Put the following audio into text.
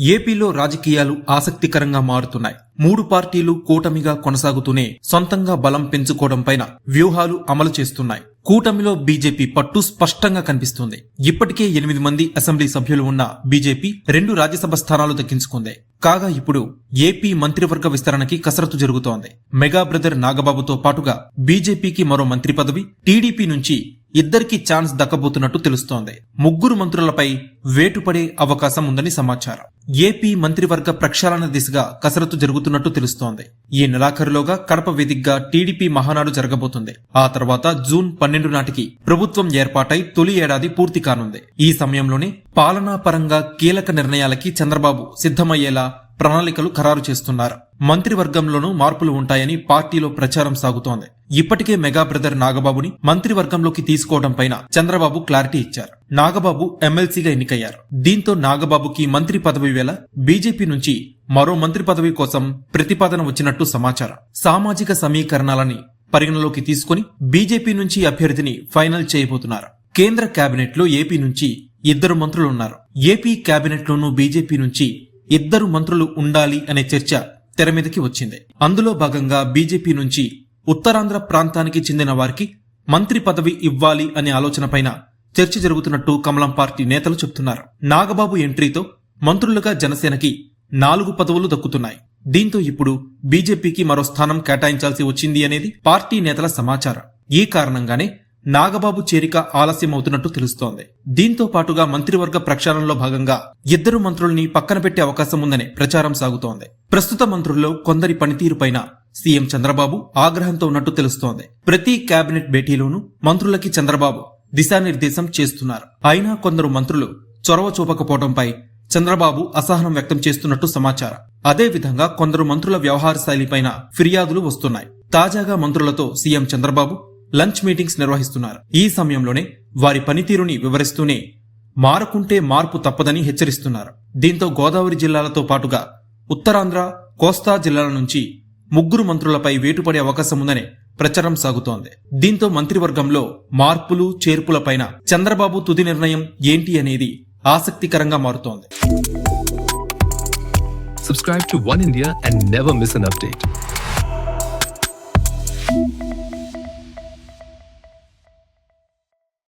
ఏపీలో రాజకీయాలు ఆసక్తికరంగా మారుతున్నాయి. మూడు పార్టీలు కూటమిగా కొనసాగుతూనే సొంతంగా బలం పెంచుకోవడం పైన వ్యూహాలు అమలు చేస్తున్నాయి. కూటమిలో బీజేపీ పట్టు స్పష్టంగా కనిపిస్తుంది. ఇప్పటికే ఎనిమిది మంది అసెంబ్లీ సభ్యులు ఉన్న బీజేపీ రెండు రాజ్యసభ స్థానాలు దక్కించుకుంది. కాగా ఇప్పుడు ఏపీ మంత్రివర్గ విస్తరణకి కసరత్తు జరుగుతోంది. మెగా బ్రదర్ నాగబాబుతో పాటుగా బీజేపీకి మరో మంత్రి పదవి టీడీపీ నుంచి ఇద్దరికి ఛాన్స్ దక్కబోతున్నట్టు తెలుస్తోంది. ముగ్గురు మంత్రులపై వేటుపడే అవకాశం ఉందని సమాచారం. ఏపీ మంత్రివర్గ ప్రక్షాళన దిశగా కసరత్తు జరుగుతున్నట్టు తెలుస్తోంది. ఈ నెలాఖరులోగా కడప వేదికగా టీడీపీ మహానాడు జరగబోతుంది. ఆ తర్వాత జూన్ పన్నెండు నాటికి ప్రభుత్వం ఏర్పాటై తొలి ఏడాది పూర్తి కానుంది. ఈ సమయంలోనే పాలనా పరంగా కీలక నిర్ణయాలకి చంద్రబాబు సిద్ధమయ్యేలా ప్రణాళికలు ఖరారు చేస్తున్నారు. మంత్రివర్గంలోనూ మార్పులు ఉంటాయని పార్టీలో ప్రచారం సాగుతోంది. ఇప్పటికే మెగా బ్రదర్ నాగబాబుని మంత్రివర్గంలోకి తీసుకోవడం పైన చంద్రబాబు క్లారిటీ ఇచ్చారు. నాగబాబు ఎమ్మెల్సీగా ఎన్నికయ్యారు. దీంతో నాగబాబుకి మంత్రి పదవి వేళ బీజేపీ నుంచి మరో మంత్రి పదవి కోసం ప్రతిపాదన వచ్చినట్టు సమాచారం. సామాజిక సమీకరణాలని పరిగణలోకి తీసుకుని బీజేపీ నుంచి అభ్యర్థిని ఫైనల్ చేయబోతున్నారు. కేంద్ర కేబినెట్లో ఏపీ నుంచి ఇద్దరు మంత్రులు ఉన్నారు. ఏపీ కేబినెట్ లోనూ బీజేపీ నుంచి ఇద్దరు మంత్రులు ఉండాలి అనే చర్చ తెర మీదకి వచ్చింది. అందులో భాగంగా బీజేపీ నుంచి ఉత్తరాంధ్ర ప్రాంతానికి చెందిన వారికి మంత్రి పదవి ఇవ్వాలి అనే ఆలోచనపైన చర్చ జరుగుతున్నట్టు కమలం పార్టీ నేతలు చెబుతున్నారు నాగబాబు ఎంట్రీతో మంత్రులుగా జనసేనకి నాలుగు పదవులు దక్కుతున్నాయి. దీంతో ఇప్పుడు బీజేపీకి మరో స్థానం కేటాయించాల్సి వచ్చింది అనేది పార్టీ నేతల సమాచారం. ఈ కారణంగానే నాగబాబు చేరిక ఆలస్యం అవుతున్నట్టు తెలుస్తోంది. దీంతో పాటుగా మంత్రివర్గ ప్రక్షాళనలో భాగంగా ఇద్దరు మంత్రుల్ని పక్కన పెట్టే అవకాశం ఉందనే ప్రచారం సాగుతోంది. ప్రస్తుత మంత్రుల్లో కొందరి పనితీరుపైన సీఎం చంద్రబాబు ఆగ్రహంతో ఉన్నట్టు తెలుస్తోంది. ప్రతి కేబినెట్ భేటీలోనూ మంత్రులకి చంద్రబాబు దిశానిర్దేశం చేస్తున్నారు. అయినా కొందరు మంత్రులు చొరవ చూపకపోవడంపై చంద్రబాబు అసహనం వ్యక్తం చేస్తున్నట్టు సమాచారం. అదే విధంగా కొందరు మంత్రుల వ్యవహార శైలిపైన ఫిర్యాదులు వస్తున్నాయి. తాజాగా మంత్రులతో సీఎం చంద్రబాబు లంచ్ మీటింగ్స్ నిర్వహిస్తున్నారు. ఈ సమయంలోనే వారి పనితీరుని వివరిస్తూనే మారకుంటే మార్పు తప్పదని హెచ్చరిస్తున్నారు. దీంతో గోదావరి జిల్లాలతో పాటుగా ఉత్తరాంధ్ర కోస్తా జిల్లాల నుంచి ముగ్గురు మంత్రులపై వేటుపడే అవకాశం ఉందనే ప్రచారం సాగుతోంది. దీంతో మంత్రివర్గంలో మార్పులు చేర్పులపైన చంద్రబాబు తుది నిర్ణయం ఏంటి అనేది ఆసక్తికరంగా మారుతోంది. Subscribe to One India and never miss an update.